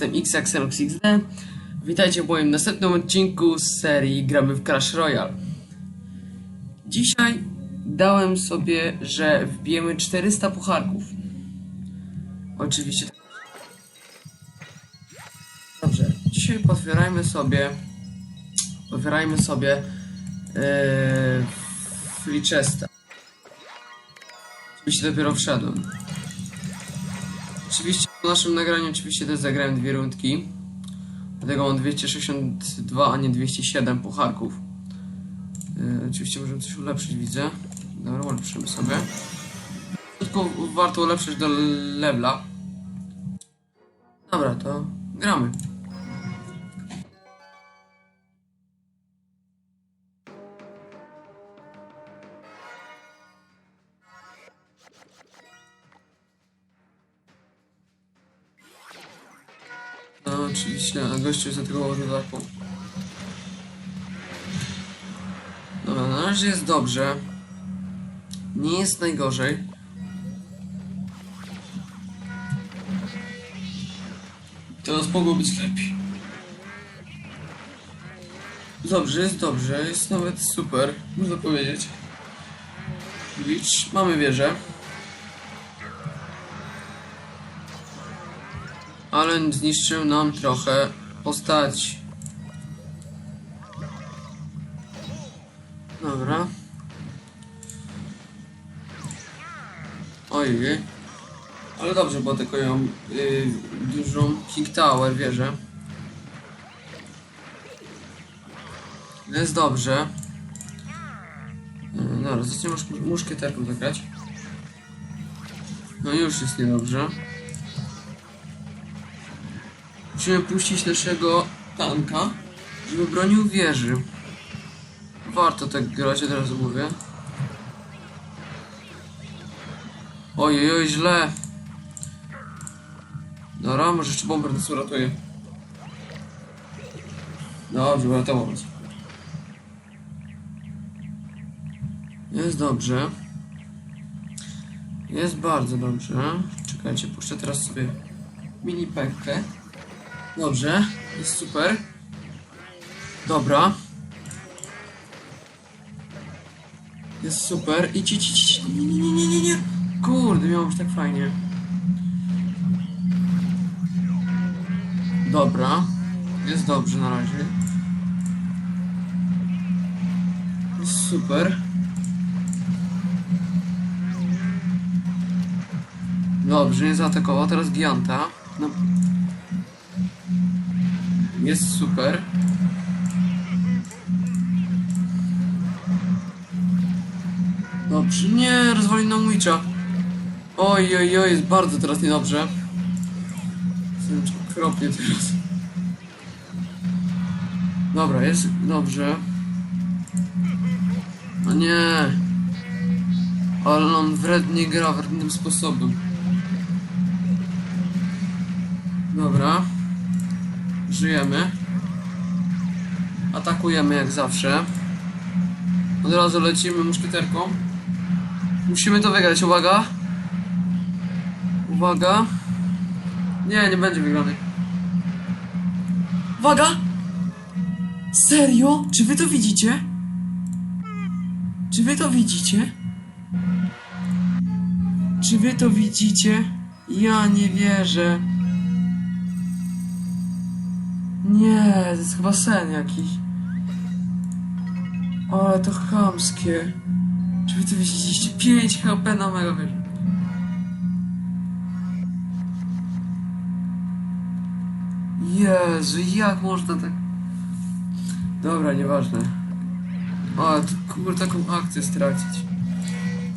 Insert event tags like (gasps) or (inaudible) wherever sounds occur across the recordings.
jestem XXLXXD. Witajcie w moim następnym odcinku z serii Gramy w Clash Royale. Dzisiaj dałem sobie, że wbijemy 400 pucharków. Oczywiście. tak. Dobrze, dzisiaj potwierajmy sobie. Otwierajmy sobie yy, Flichesta. Oczywiście dopiero wszedłem. Oczywiście w naszym nagraniu oczywiście też zagrałem dwie rundki. Dlatego mam 262, a nie 207 pucharków. Yy, oczywiście możemy coś ulepszyć, widzę. Dobra, ulepszymy sobie. Tylko warto ulepszyć do levela. Dobra, to gramy. Gościu za tego ładowarką. Dobra, na razie jest dobrze. Nie jest najgorzej. Teraz mogło być lepiej. Dobrze, jest dobrze, jest nawet super, można powiedzieć. Glitch, mamy wieżę. Ale zniszczył nam trochę postać. Dobra. Ojej. Ale dobrze, bo tylko ją y, dużą King Tower wieżę. Jest dobrze. Y, dobra, zaczniemy musz- muszkieterką zagrać. No już jest niedobrze. Musimy puścić naszego tanka, żeby bronił wieży. Warto tak grać, od razu mówię. Ojej, oj, źle. Dobra, może jeszcze bomber nas uratuje. Dobrze, uratował nas. Jest dobrze. Jest bardzo dobrze. Czekajcie, puszczę teraz sobie mini pekkę. Dobrze, jest super. Dobra. Jest super. I ci, ci. Nie, nie, nie, nie, nie, nie. Kurde, miało być tak fajnie. Dobra. Jest dobrze na razie. Jest super. Dobrze, nie zaatakował. Teraz Gianta. No. Jest super. Dobrze, nie, rozwalił nam Witcha. Oj, oj, oj, jest bardzo teraz niedobrze. Jestem okropnie teraz. Dobra, jest dobrze. No nie. Ale on wrednie gra wrednym sposobem. Żyjemy. Atakujemy jak zawsze. Od razu lecimy muszkieterką. Musimy to wygrać, uwaga. Uwaga. Nie, nie będzie wygrany. Uwaga! Serio? Czy wy to widzicie? Czy wy to widzicie? Czy wy to widzicie? Ja nie wierzę. To jest chyba sen jakiś. Ale to chamskie. Czy wy to widzieliście? 5 HP na mego wieżę. Jezu, jak można tak... Dobra, nieważne. O, to kurde, taką akcję stracić.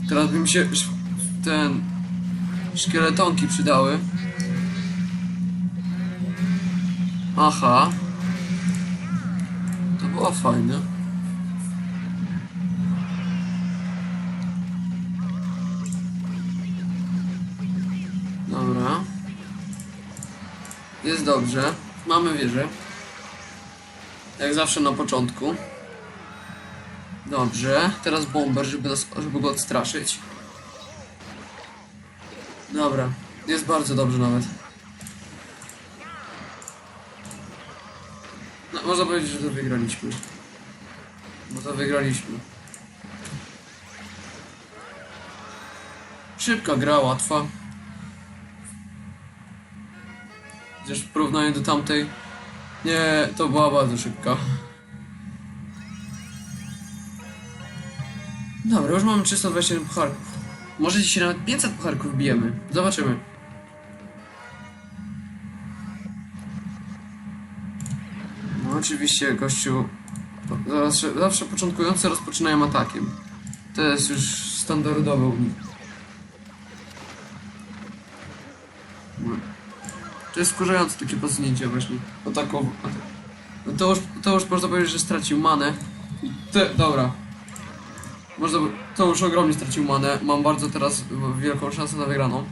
Teraz by mi się ten... Szkieletonki przydały. Aha. To było fajne. Dobra. Jest dobrze. Mamy wieżę. Jak zawsze na początku. Dobrze. Teraz bomber, żeby, nas, żeby go odstraszyć. Dobra. Jest bardzo dobrze nawet. Można powiedzieć, że to wygraliśmy. Bo to wygraliśmy. Szybka gra, łatwa. Chociaż w porównaniu do tamtej, nie, to była bardzo szybka. Dobra, już mamy 327 pucharków. Może dzisiaj nawet 500 pucharków bijemy. Zobaczymy. Oczywiście gościu zawsze, zawsze początkujący rozpoczynają atakiem. To jest już standardowe u nich. To jest wkurzające takie posunięcie właśnie. O. No to już, to już można powiedzieć, że stracił manę. I te, dobra. Można, to już ogromnie stracił manę. Mam bardzo teraz wielką szansę na wygraną.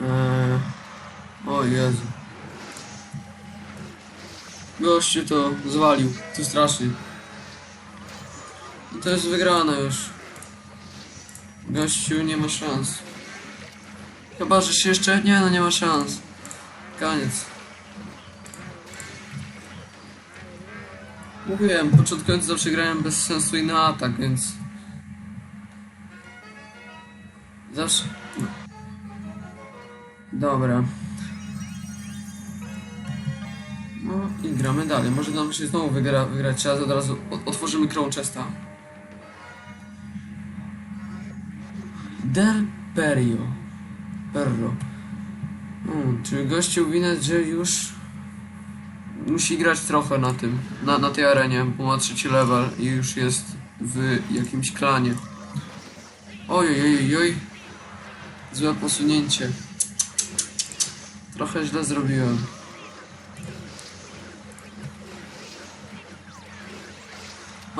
Eee, o Jezu. Gościu to zwalił. To strasznie. I to jest wygrane już. Gościu nie ma szans. Chyba, że się jeszcze... Nie, no nie ma szans. Koniec. Mówiłem, początkujący zawsze grałem bez sensu i na atak, więc... Zawsze... Dobra. No i gramy dalej. Może nam się znowu wygra, wygrać czas, od razu otworzymy Crown Chesta. Del Perio. Perro. Hmm, czyli gościu widać, że już musi grać trochę na tym, na, na tej arenie, bo ma trzeci level i już jest w jakimś klanie. Oj, oj, oj, oj. Złe posunięcie. Trochę źle zrobiłem.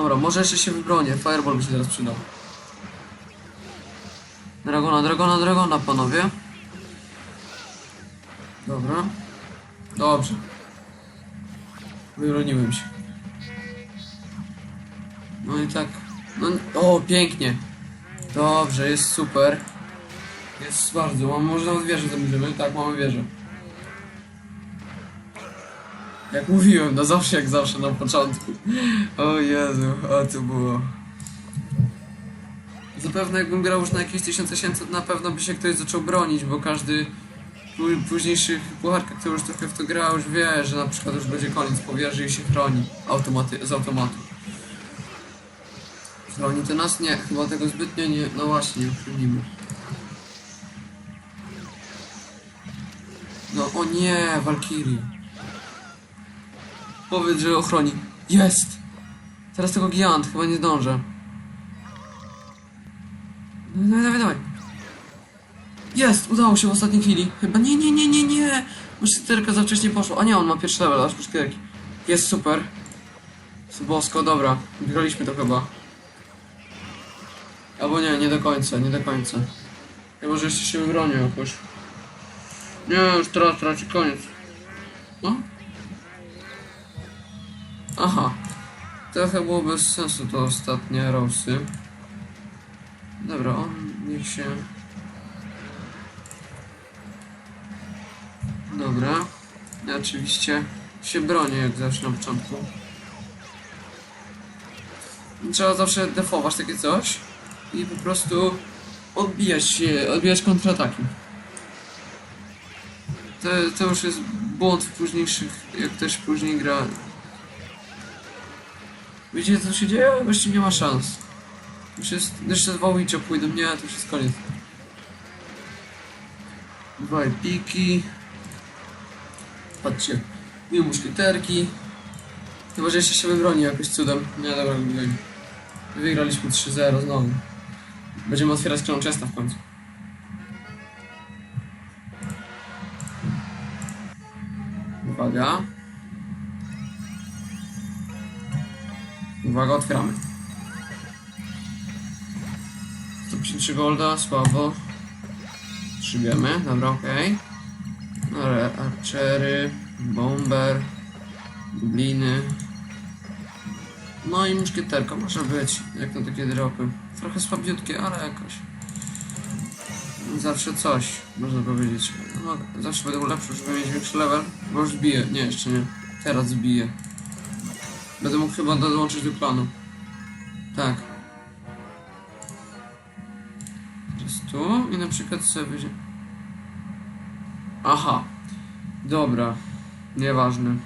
Dobra, może jeszcze się wybronię. Fireball by się teraz przydał. Dragona, dragona, dragona, panowie. Dobra. Dobrze. Wybroniłem się. No i tak. No, o, pięknie. Dobrze, jest super. Jest bardzo. Mam, może nawet wieżę zabierzemy. Tak, mamy wieżę. Jak mówiłem, no zawsze jak zawsze na początku. O Jezu, o to było. Zapewne jakbym grał już na jakieś 1800, na pewno by się ktoś zaczął bronić, bo każdy późniejszych pucharkach, kto już trochę w to gra, już wie, że na przykład już będzie koniec powierzy i się chroni automaty, z automatu. Chroni to nas? Nie, chyba tego zbytnio nie, no właśnie, nie chronimy. No o nie, Valkyrie. Powiedz, że ochroni. Jest! Teraz tego gigant, chyba nie zdążę. No, dawaj, dawaj, dawaj. Jest! Udało się w ostatniej chwili. Chyba nie, nie, nie, nie, nie. Muszkieterka za wcześnie poszło. A nie, on ma pierwszy level, aż muszkieterki. Jest super. Bosko, dobra. Wygraliśmy to chyba. Albo nie, nie do końca, nie do końca. Chyba, że jeszcze się wybronił jakoś. Nie, już teraz traci koniec. No? Aha. Trochę było bez sensu to ostatnie rosy. Dobra, on niech się... Dobra. Ja oczywiście się bronię jak zawsze na początku. Trzeba zawsze defować takie coś i po prostu odbijać się, odbijać kontrataki. To, to już jest błąd w późniejszych, jak ktoś później gra. Widzicie co się dzieje? Właściwie nie ma szans. Już jest, jeszcze dwa Witcha pójdą, nie, to już jest koniec. Dwa epiki. Patrzcie, dwie muszkieterki. Chyba, że jeszcze się wybroni jakoś cudem. Nie, dobra, wygrali. Wygraliśmy 3-0 znowu. Będziemy otwierać Crown Chesta w końcu. Uwaga. Uwaga, otwieramy. 153 golda, słabo. Trzybiemy, dobra, okej. Okay. Archery, bomber, dubliny. No i muszkieterka może być, jak na takie dropy. Trochę słabiutkie, ale jakoś. Zawsze coś, można powiedzieć. No, zawsze będę ulepszył, żeby mieć większy level. Bo już biję, nie, jeszcze nie. Teraz zbiję. Będę mógł chyba dołączyć do klanu. Tak. Jest tu i na przykład sobie będzie... Aha. Dobra. Nieważne.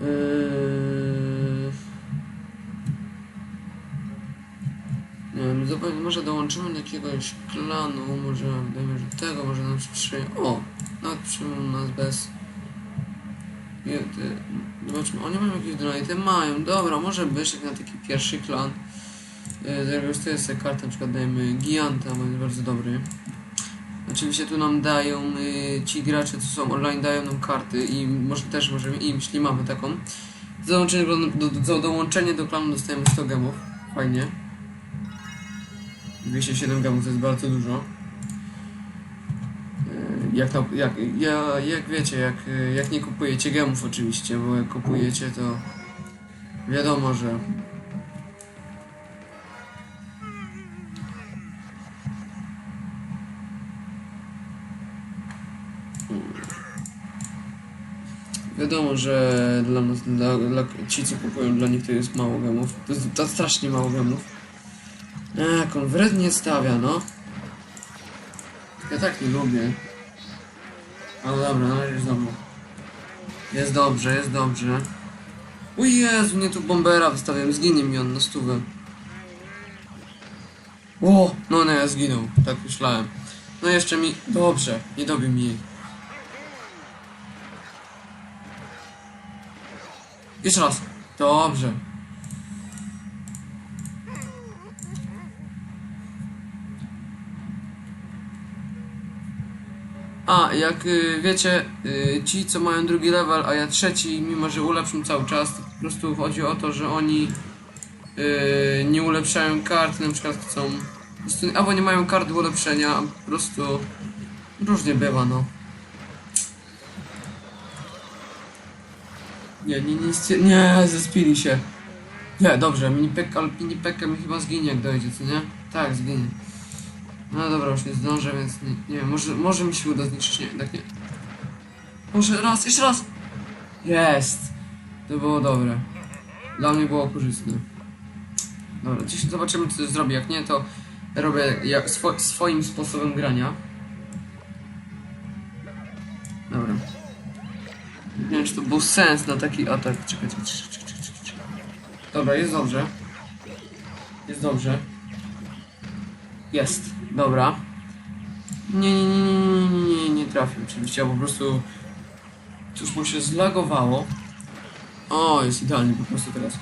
Yy... Nie wiem, może dołączymy do jakiegoś klanu, może dajmy, że tego, może nam przy... O! Nawet przyjmą nas bez... Zobaczmy, oni mają jakieś donate? Mają, dobra, może być jak na taki pierwszy klan. Yy, Wykorzystuję sobie kartę, na przykład dajmy Gianta, bo jest bardzo dobry. Oczywiście tu nam dają y, ci gracze, co są online, dają nam karty i może też możemy im, jeśli mamy taką. Za dołączenie do, do, do, dołączenie do klanu dostajemy 100 gemów. Fajnie. 207 gemów to jest bardzo dużo. Jak, na, jak, ja, jak wiecie, jak, jak nie kupujecie gemów oczywiście, bo jak kupujecie to wiadomo, że Wiadomo, że dla nas, dla, dla ci co kupują, dla nich to jest mało gemów. To jest to strasznie mało gemów. A, jak on wrednie stawia, no. Ja tak nie lubię. Ale dobra, razie jest dobrze. Jest dobrze, jest dobrze. O Jezu, mnie tu bombera wystawiam, zginie mi on na stówę. O, no nie, zginął, tak myślałem. No jeszcze mi, dobrze, nie dobił mi jej. Jeszcze raz. Dobrze. A, jak y, wiecie, y, ci co mają drugi level, a ja trzeci, mimo że ulepszą cały czas, to po prostu chodzi o to, że oni y, nie ulepszają kart, na przykład chcą, albo nie mają kart do ulepszenia, a po prostu różnie bywa, no. Nie, nie, nie, nie, zespili się. Nie, dobrze, mini pek, mini pekka mi chyba zginie jak dojdzie, co nie? Tak, zginie. No dobra, już nie zdążę, więc nie, nie wiem, może, może mi się uda zniszczyć, nie, tak nie. Może raz, jeszcze raz! Jest! To było dobre. Dla mnie było korzystne. Dobra, dziś zobaczymy co zrobię, jak nie to robię jak, swo, swoim sposobem grania. Dobra. Nie wiem, czy to był sens na taki atak. Czekaj, czekaj, czekaj, czekaj, czekaj. Dobra, jest dobrze. Jest dobrze. Jest, dobra. Nie, nie, nie, nie, nie, nie, nie, trafił oczywiście, a po prostu cóż mu się zlagowało. O, jest idealnie po prostu teraz.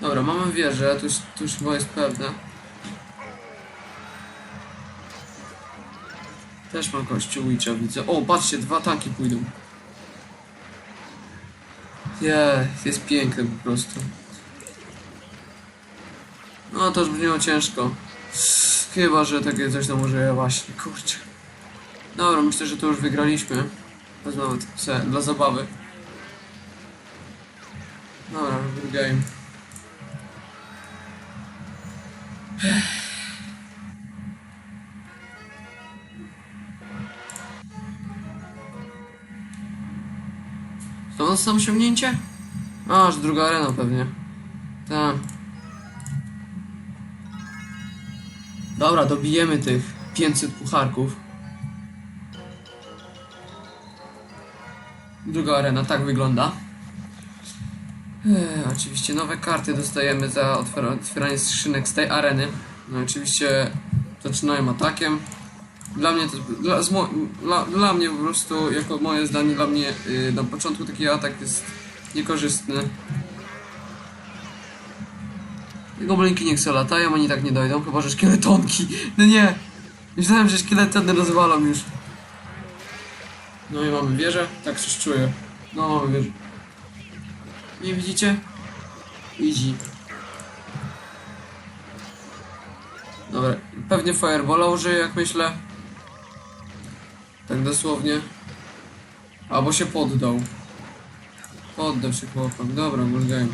Dobra, mamy wieżę, to już, to już chyba jest pewne. Też mam kościół Witcha, widzę. O, patrzcie, dwa tanki pójdą. Jest, jest piękne po prostu. No to już brzmiało ciężko. Chyba, że takie coś tam może właśnie, kurczę. Dobra, myślę, że to już wygraliśmy. To nawet se, dla zabawy. Dobra, good game. To sam osiągnięcie? Aż druga arena pewnie. Tak. Dobra, dobijemy tych 500 pucharków. Druga arena tak wygląda. Eee, oczywiście nowe karty dostajemy za otwiera- otwieranie skrzynek z tej areny. No oczywiście zaczynają atakiem. Dla mnie to, dla, dla, dla mnie po prostu, jako moje zdanie, dla mnie yy, na początku taki atak jest niekorzystny. Goblinki niech sobie latają, oni tak nie dojdą, chyba że szkieletonki. No nie! Myślałem, że szkieletony rozwalam już. No i mamy wieżę, tak coś czuję. No mamy wieżę. Nie widzicie? Easy. Dobra, pewnie Firebola użyję, jak myślę. Tak dosłownie. Albo się poddał. Poddał się chłopak. Dobra, good game.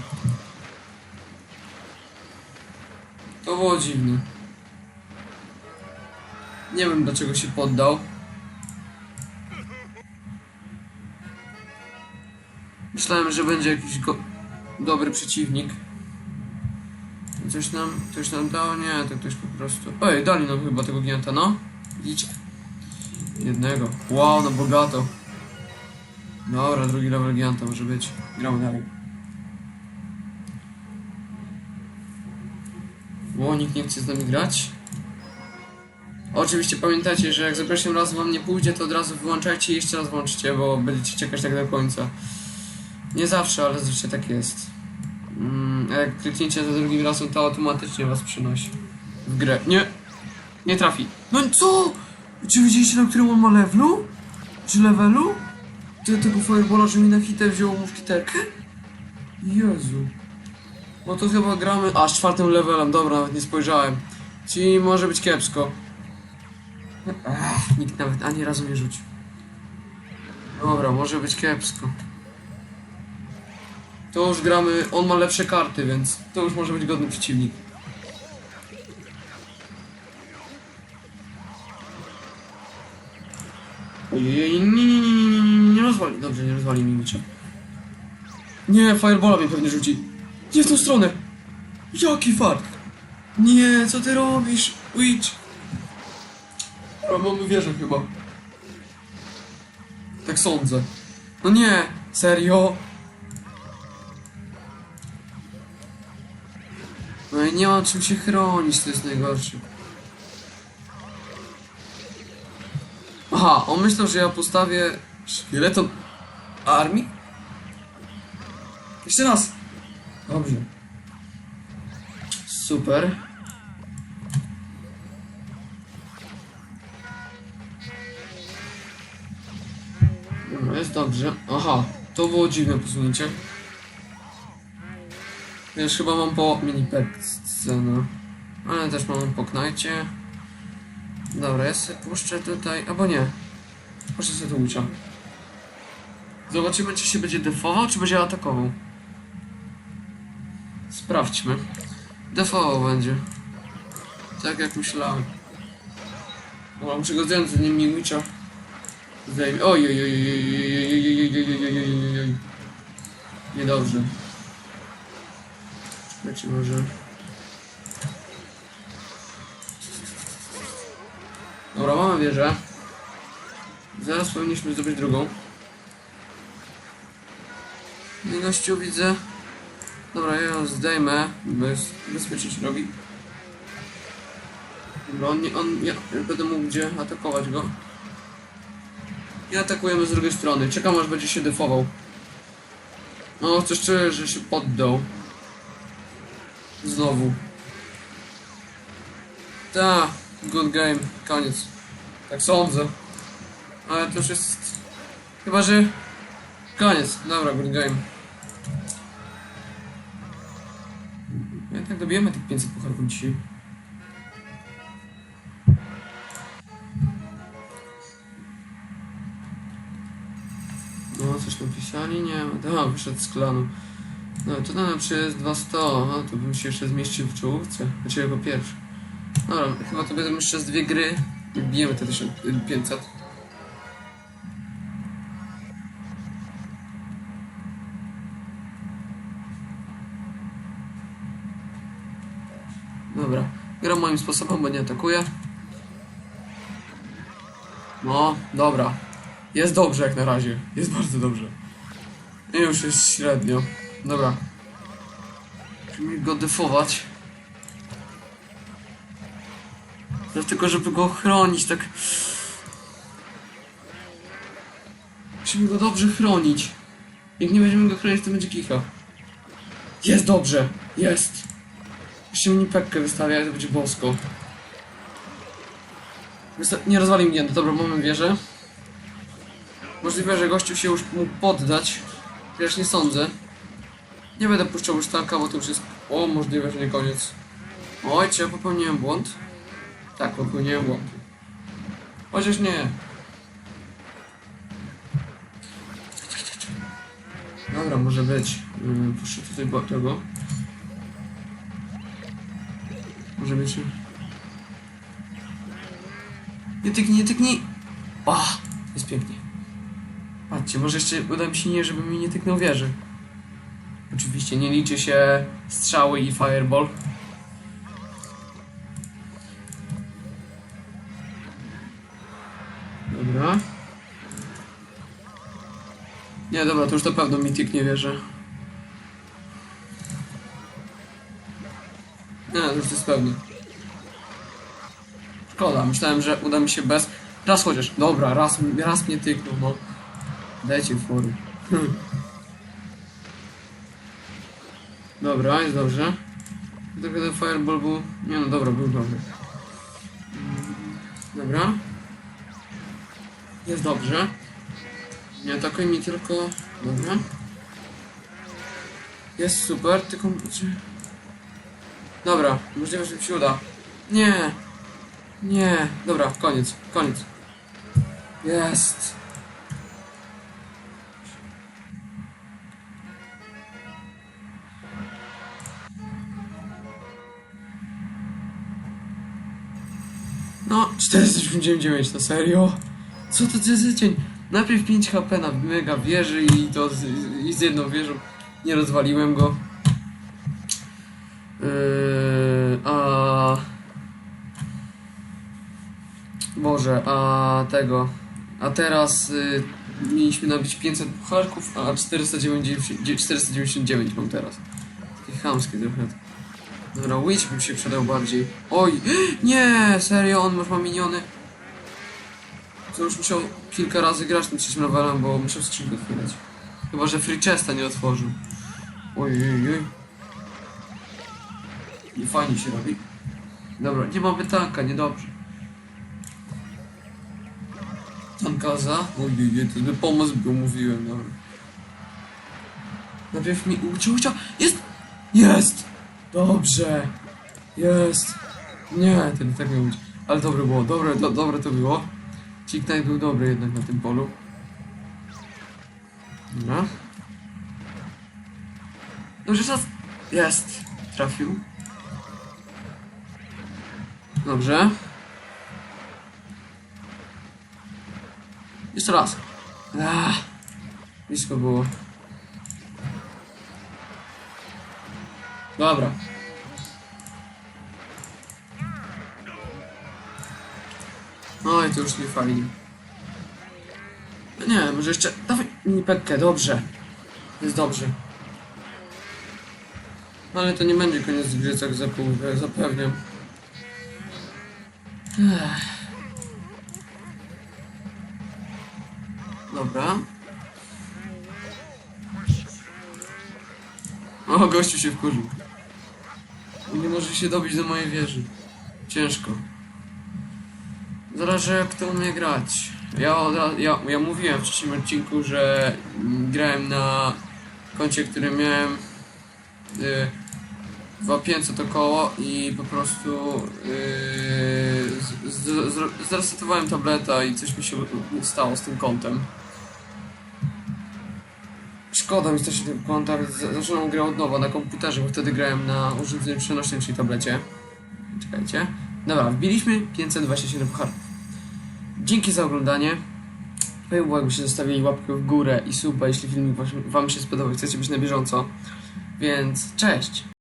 To było dziwne. Nie wiem dlaczego się poddał. Myślałem, że będzie jakiś dobry przeciwnik. Coś nam, coś nam dało? Nie, to ktoś po prostu... Ej, dali nam chyba tego gianta, no. Widzicie? Jednego. Wow, no bogato. Dobra, drugi level gianta może być. Gramy dalej. Bo nikt nie chce z nami grać. Oczywiście pamiętajcie, że jak za pierwszym razem wam nie pójdzie, to od razu wyłączajcie i jeszcze raz włączcie, bo będziecie czekać tak do końca. Nie zawsze, ale zazwyczaj tak jest. Mm, jak klikniecie za drugim razem, to automatycznie was przynosi w grę. Nie! Nie trafi. No co? Czy widzieliście na którym on ma levelu? Czy levelu? Ty, tego firebola, że mi na hitę wziął muszkieterkę? Jezu. No to chyba gramy... A, z czwartym levelem, dobra, nawet nie spojrzałem. Czyli może być kiepsko. Ech, nikt nawet ani razu nie rzucił. Dobra, może być kiepsko. To już gramy... On ma lepsze karty, więc to już może być godny przeciwnik. Ojej, nie, nie, nie, nie, nie, nie, rozwali. Dobrze, nie rozwali mi micza. Nie, firebola mnie pewnie rzuci. Nie w tą stronę. Jaki fart. Nie, co ty robisz? A mamy wieżę chyba. Tak sądzę. No nie, serio? No i nie mam czym się chronić, to jest najgorsze. Aha, on myślał, że ja postawię szkieleton armii? Jeszcze raz. Dobrze. Super. Dobra, jest dobrze. Aha, to było dziwne posunięcie. Już chyba mam po mini no. Ale też mam po knajcie. Dobra, ja sobie puszczę tutaj, albo nie. Puszczę sobie tu Witcha. Zobaczymy, czy się będzie defował, czy będzie atakował. Sprawdźmy. Defował będzie. Tak jak myślałem. Dobra, muszę go zdjąć, zanim mi Witcha zdejmie. Oj, oj, oj, oj, oj, oj, oj, oj, oj, oj, oj. Niedobrze. Czekajcie może. Dobra, mamy wieżę. Zaraz powinniśmy zdobyć drugą. Nie gościu widzę. Dobra, ja ją zdejmę, bo jest bezpiecznie się robi. Dobra, on, nie, on, ja będę mógł gdzie atakować go. I atakujemy z drugiej strony. Czekam aż będzie się defował. No, coś czuję, że się poddał. Znowu. Ta, good game, koniec. Tak sądzę. Ale to już jest... Chyba, że... Koniec, dobra, good game. Ja tak dobijemy tych 500 pucharków dzisiaj. No, coś napisali? Nie ma. A, wyszedł z klanu. No, to na jest 200. No, to bym się jeszcze zmieścił w czołówce. Znaczy jako pierwszy. Dobra, chyba to będą jeszcze z dwie gry. Bijemy te 1500. Gram moim sposobem, bo nie atakuję. No, dobra. Jest dobrze jak na razie. Jest bardzo dobrze. I już jest średnio. Dobra. Musimy go defować. Dlatego, żeby go chronić, tak... Musimy go dobrze chronić. Jak nie będziemy go chronić, to będzie kicha. Jest dobrze. Jest. Jeszcze mi pekkę wystawia, to będzie bosko. Wysta nie rozwali mnie, no dobra, mamy wieżę. Możliwe, że gościu się już mógł poddać. Chociaż nie sądzę. Nie będę puszczał już tanka, bo to już jest... O, możliwe, że nie koniec. Oj, czy ja popełniłem błąd? Tak, popełniłem błąd. Chociaż nie. Dobra, może być. Yy, Puszczę tutaj tego. Może być. Nie tyknij, nie tyknij! O, jest pięknie. Patrzcie, może jeszcze uda mi się nie, żeby mi nie tyknął wieży. Oczywiście nie liczy się strzały i fireball. Dobra. Nie, dobra, to już na pewno mi tyknie wieży. Nie, to już jest pewne. Szkoda, myślałem, że uda mi się bez... Raz chociaż, dobra, raz, raz mnie tyknął, no. Dajcie. Hmm. Dobra, jest dobrze. Tylko ten fireball był... Nie no, dobra, był dobry. Dobra. Jest dobrze. Nie atakuj mi tylko... Dobra. Jest super, tylko... Dobra, możliwe, że mi się uda. Nie! Nie! Dobra, koniec, koniec. Jest! No, 499, to serio? Co to za dzień? Najpierw 5 HP na mega wieży i to z, i z jedną wieżą. Nie rozwaliłem go. Yy, a... Boże, a tego... A teraz y, mieliśmy nabić 500 pucharków, a 499, 499 mam teraz. Takie chamskie trochę. Dobra, Witch bym się przydał bardziej. Oj, (gasps) nie, serio, on już ma miniony. To już musiał kilka razy grać tym trzecim levelem, bo musiał skrzynkę otwierać. Chyba, że free chesta nie otworzył. Oj, oj, oj. Nie fajnie się robi. Dobra, nie mamy tanka, niedobrze. Tankaza? Oj, oj, oj, to by pomoc był, mówiłem, dobra. Najpierw mi uciął. Jest! Jest! Dobrze! Jest! Nie, ten tak miał być. Ale dobre było, dobre, do, dobre to było. Knight był dobry jednak na tym polu. Dobra. Dobrze, czas. Jest! Trafił. Dobrze. Jeszcze raz. Ach, blisko było. Dobra. Oj, to już nie fajnie. No Nie, może jeszcze... Dawaj mi pekkę, dobrze. Jest dobrze. No ale to nie będzie koniec gry, tak zapewniam. Ech. Dobra. O, gościu się wkurzył. Nie może się dobić do mojej wieży. Ciężko. Zależy jak to umie grać. Ja, ja, ja mówiłem w wcześniejszym odcinku, że grałem na koncie, które miałem y, 2500 około i po prostu y, zresetowałem tableta i coś mi się stało z tym kontem. Szkoda mi więc za- zaczynam grę od nowa na komputerze, bo wtedy grałem na urządzeniu przenośnym, czyli tablecie. Czekajcie. Dobra, wbiliśmy 527 pucharów. Dzięki za oglądanie. Było jakbyście zostawili łapkę w górę i suba, jeśli filmik wam- się spodobał chcecie być na bieżąco. Więc cześć!